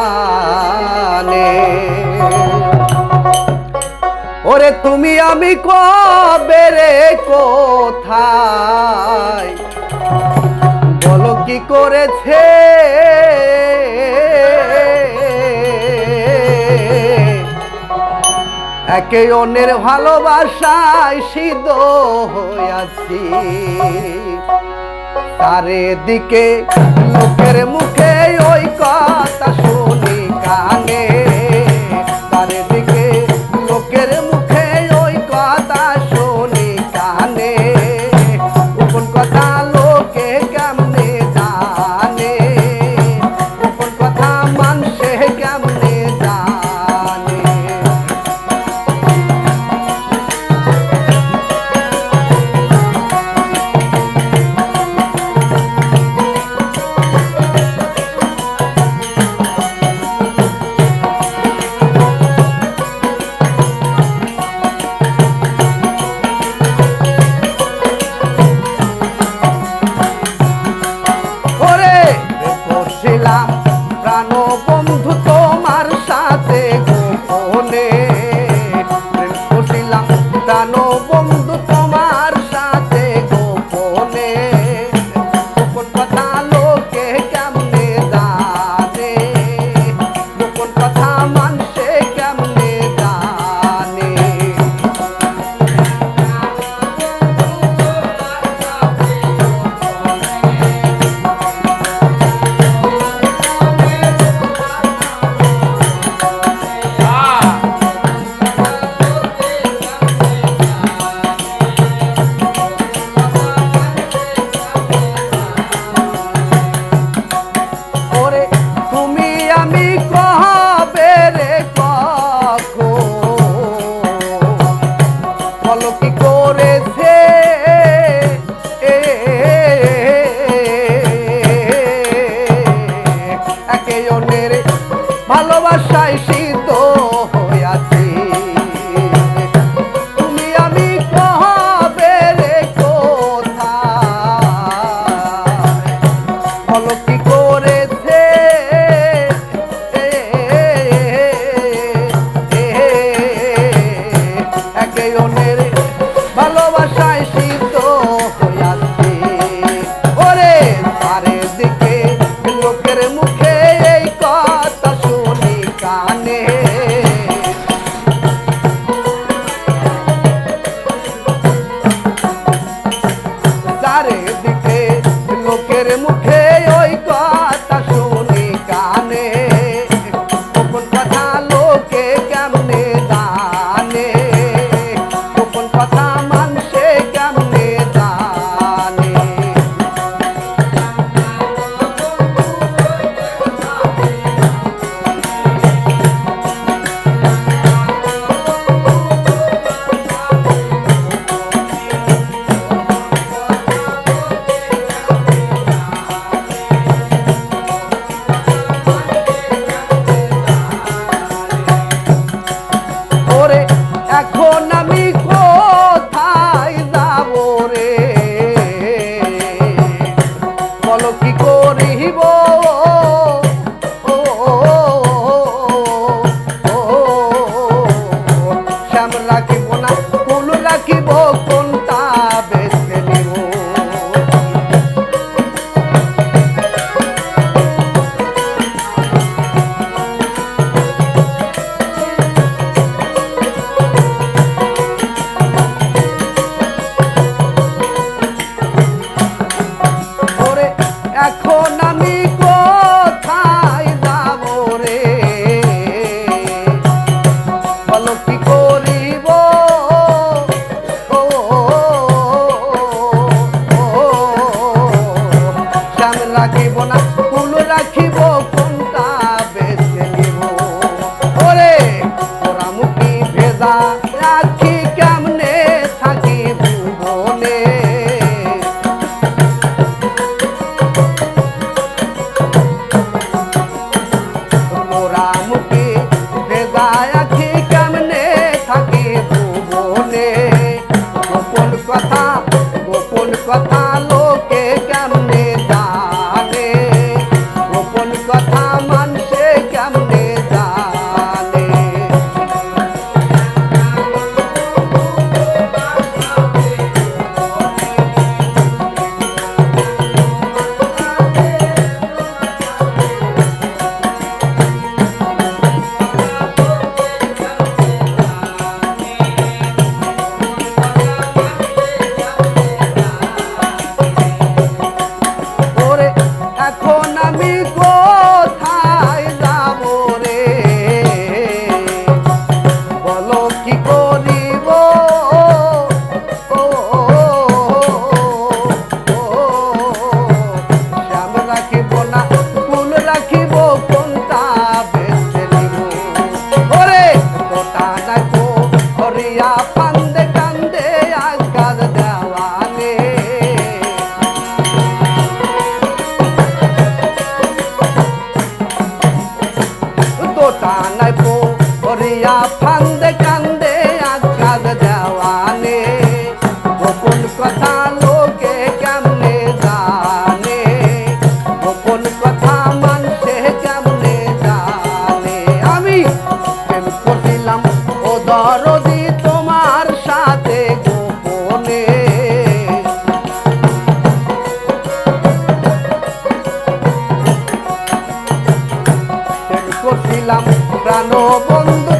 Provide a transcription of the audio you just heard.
আনে ওরে, তুমি আমি কবে রে কোথায়? বলো কি করেছে? একে অন্যের ভালোবাসায় সিদ্ধ হয়ে আছি তারে দিকে মুখে ওই কথা শুনি কানে। ভূত রোজা রাখি কেমনে থাকি ভুবনে? মোরা মুখে রোজা রাখি কেমনে থাকি ভুবনে? গোপন কথা গোপন কথা লোকে কেমনে জানে? গোপন কথা মান দিলাম প্রাণ বন্ধু